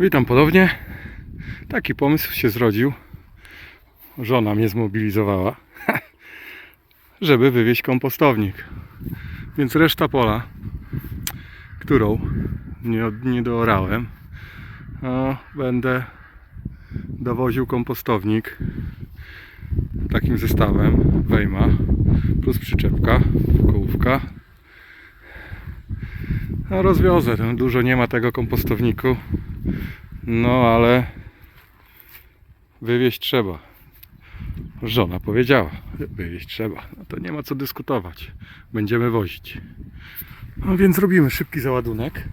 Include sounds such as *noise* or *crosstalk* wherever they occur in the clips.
Witam ponownie. Taki pomysł się zrodził. Żona mnie zmobilizowała, *laughs* żeby wywieźć kompostownik. Więc reszta pola, którą nie, nie doorałem, a będę dowoził kompostownik takim zestawem wejma plus przyczepka, kołówka. No rozwiozę, dużo nie ma tego kompostowniku. No ale wywieźć trzeba. Żona powiedziała, wywieźć trzeba. No to nie ma co dyskutować. Będziemy wozić. No więc robimy szybki załadunek.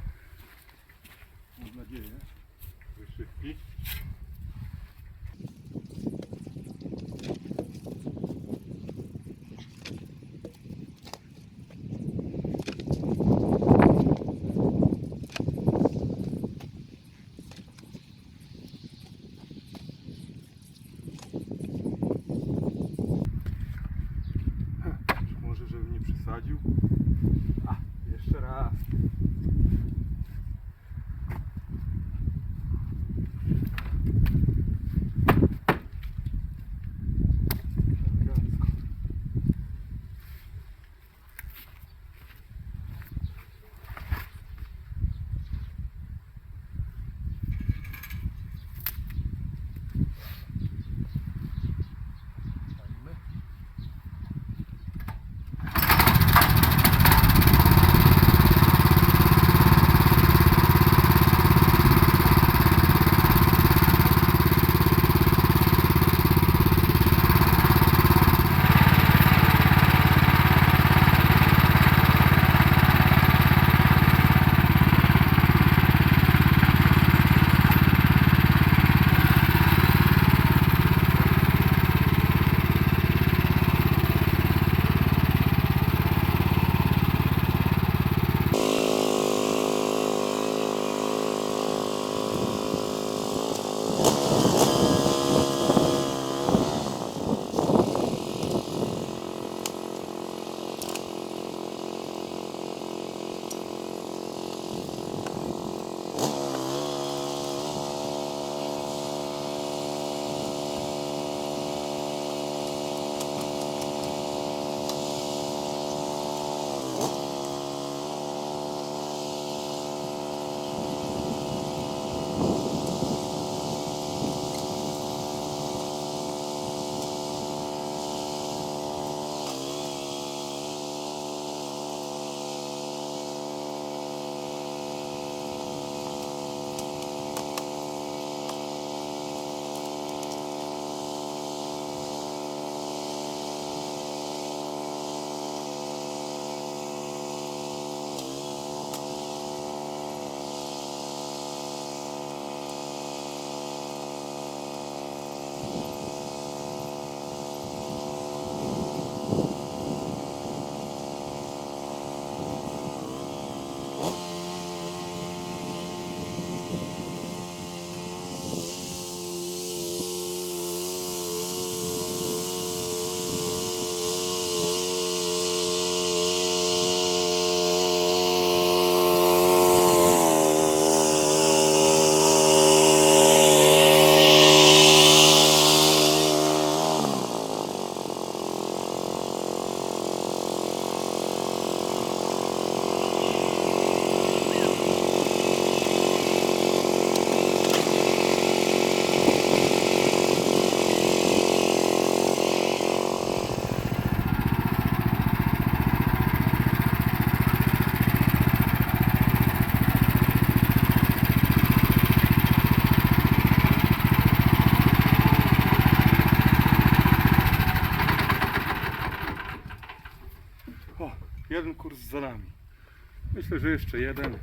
Myślę, że jeszcze jeden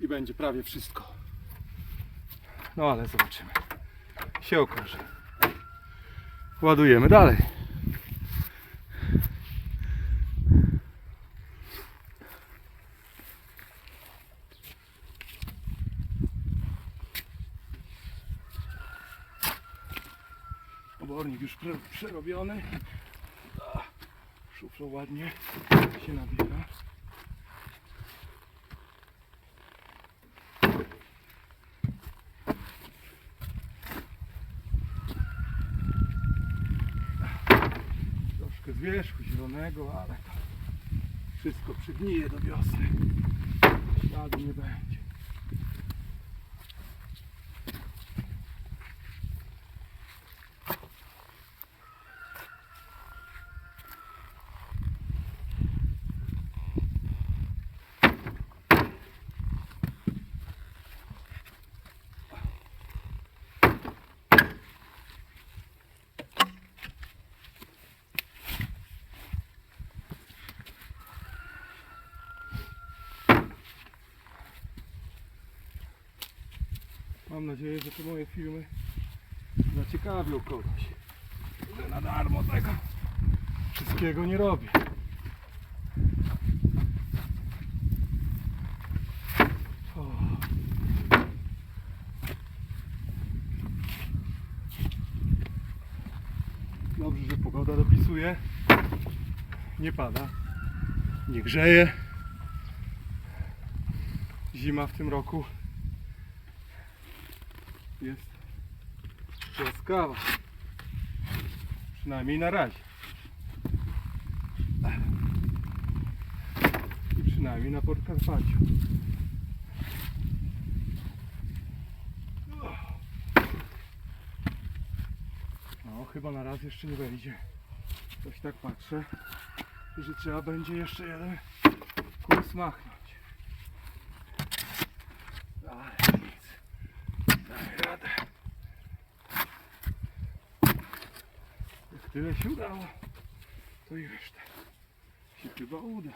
i będzie prawie wszystko. No ale zobaczymy. Się okaże. Ładujemy dalej. Obornik już przerobiony. A, Szuflo ładnie się nabiera. Ale to wszystko przygnije do wiosny. Śladu nie będzie. Mam nadzieję, że te moje filmy zaciekawią kogoś. Że na darmo tego wszystkiego nie robię. O. Dobrze, że pogoda dopisuje. Nie pada. Nie grzeje. Zima w tym roku jest łaskawa. Przynajmniej na razie. I przynajmniej na Podkarpaciu. No, chyba na raz jeszcze nie wejdzie. Coś tak patrzę, że trzeba będzie jeszcze jeden kurs machnąć. Ale nic. Damy radę. Jak tyle się udało, to i reszta się chyba uda.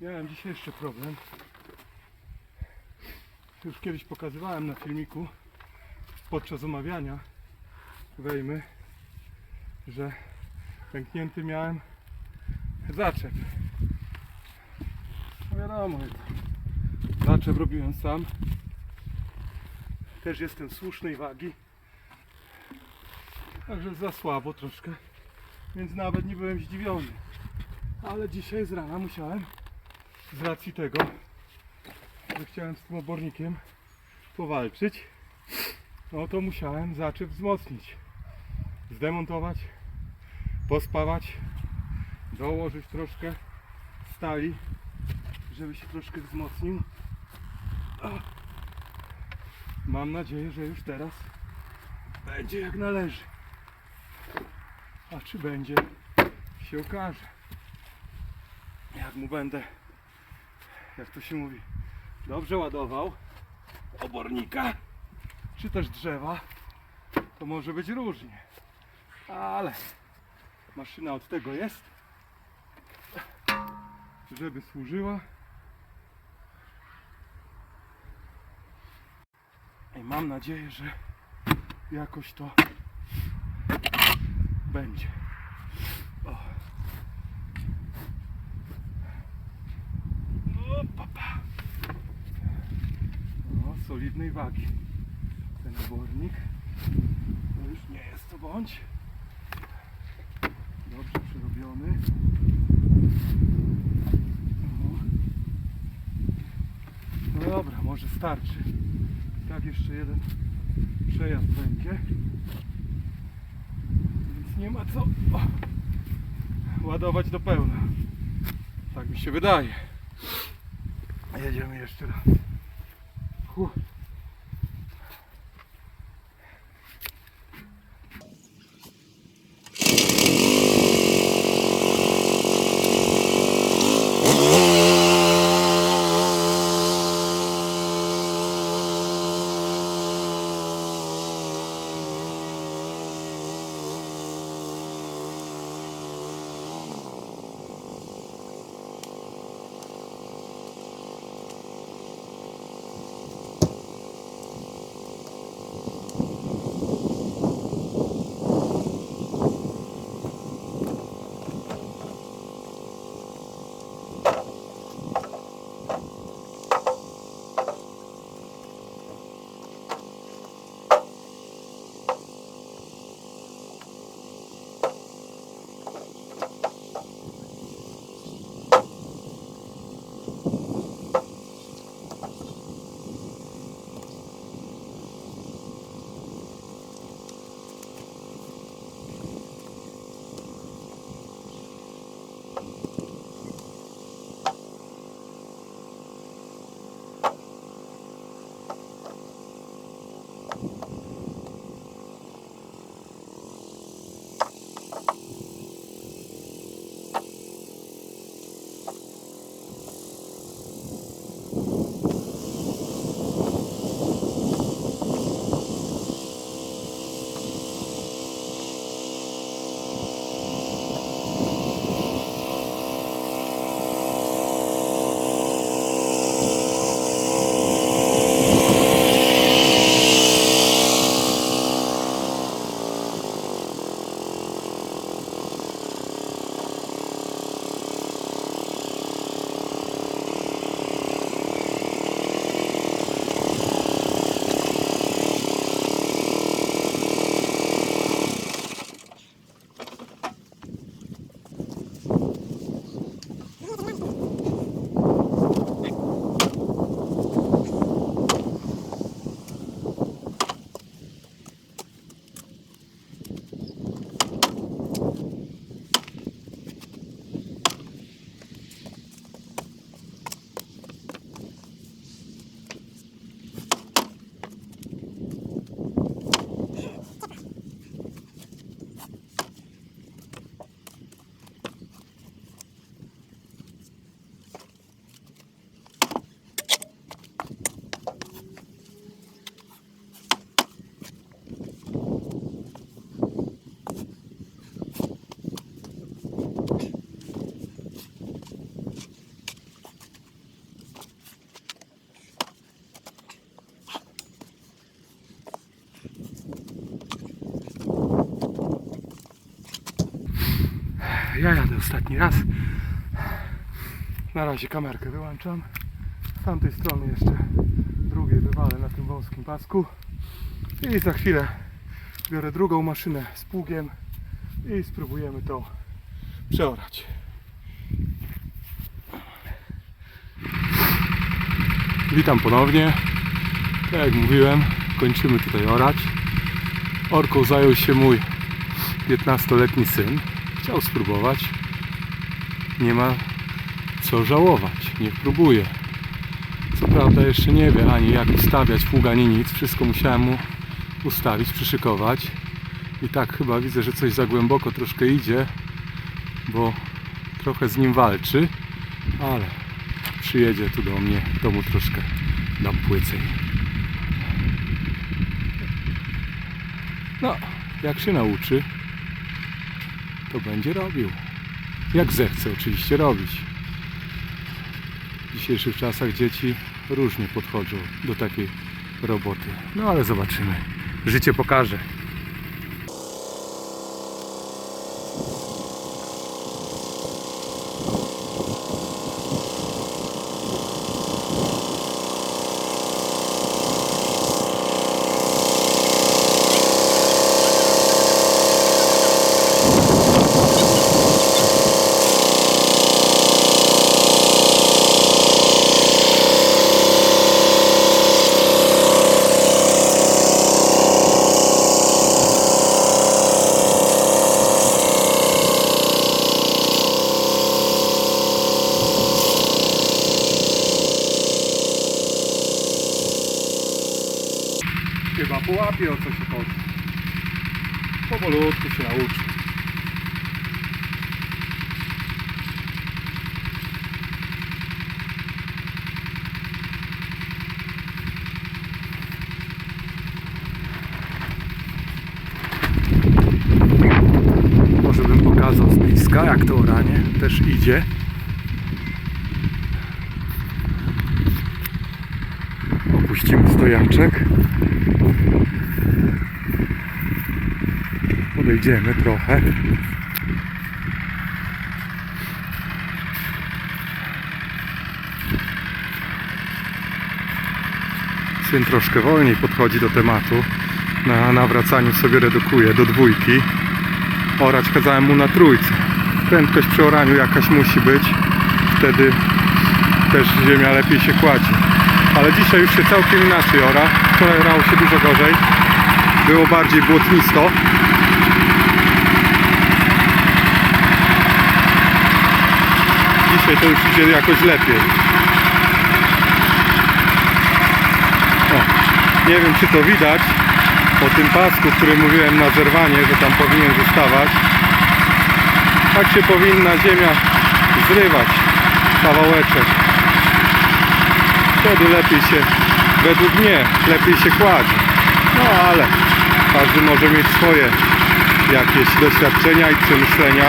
Miałem dzisiaj jeszcze problem. Już kiedyś pokazywałem na filmiku podczas omawiania wejmy, że pęknięty miałem zaczep. No wiadomo, zaczep robiłem sam. Też jestem słusznej wagi. Także za słabo troszkę, więc nawet nie byłem zdziwiony. Ale dzisiaj z rana musiałem z racji tego, że chciałem z tym obornikiem powalczyć, no to musiałem zaczep wzmocnić. Zdemontować, pospawać, dołożyć troszkę stali, żeby się troszkę wzmocnił. Mam nadzieję, że już teraz będzie jak należy. A czy będzie, się okaże. Jak mu będę jak to się mówi, dobrze ładował obornika, czy też drzewa, to może być różnie. Ale maszyna od tego jest, żeby służyła. I mam nadzieję, że jakoś to będzie. O. O, papa. O, solidnej wagi. Ten obornik. To już nie jest to bądź. Dobrze przerobiony. O. No dobra, może starczy. Tak jeszcze jeden przejazd będzie. Więc nie ma co ładować do pełna. Tak mi się wydaje. Jedziemy jeszcze raz. Фух. Ja jadę ostatni raz. Na razie kamerkę wyłączam. Z tamtej strony jeszcze drugiej wywalę na tym wąskim pasku. I za chwilę biorę drugą maszynę z pługiem i spróbujemy to przeorać. Witam ponownie. Tak jak mówiłem, kończymy tutaj orać. Orką zajął się mój 15-letni syn. Chciał spróbować. Nie ma co żałować. Niech próbuje. Co prawda jeszcze nie wie ani jak ustawiać pług, ani nic. Wszystko musiałem mu ustawić, przyszykować. I tak chyba widzę, że coś za głęboko troszkę idzie, bo trochę z nim walczy, ale przyjedzie tu do mnie, to mu troszkę dam płycej. No, jak się nauczy, to będzie robił. Jak zechce oczywiście robić. W dzisiejszych czasach dzieci różnie podchodzą do takiej roboty. No ale zobaczymy. Życie pokaże. Połapie o co się chodzi. Powolutku się nauczy. Może bym pokazał z bliska jak to oranie też idzie. Opuścimy stojaczek. Podejdziemy trochę. Syn troszkę wolniej podchodzi do tematu. Na nawracaniu sobie redukuje do dwójki. Orać kazałem mu na trójce. Prędkość przy oraniu jakaś musi być. Wtedy też ziemia lepiej się kładzi. Ale dzisiaj już się całkiem inaczej ora. Wczoraj orało się dużo gorzej. Było bardziej błotnisto. Dzisiaj to już idzie jakoś lepiej. O, nie wiem czy to widać po tym pasku, który mówiłem na zerwanie, że tam powinien zostawać. Tak się powinna ziemia zrywać kawałeczek. Wtedy lepiej się, według mnie, lepiej się kładzi. No ale każdy może mieć swoje jakieś doświadczenia i przemyślenia.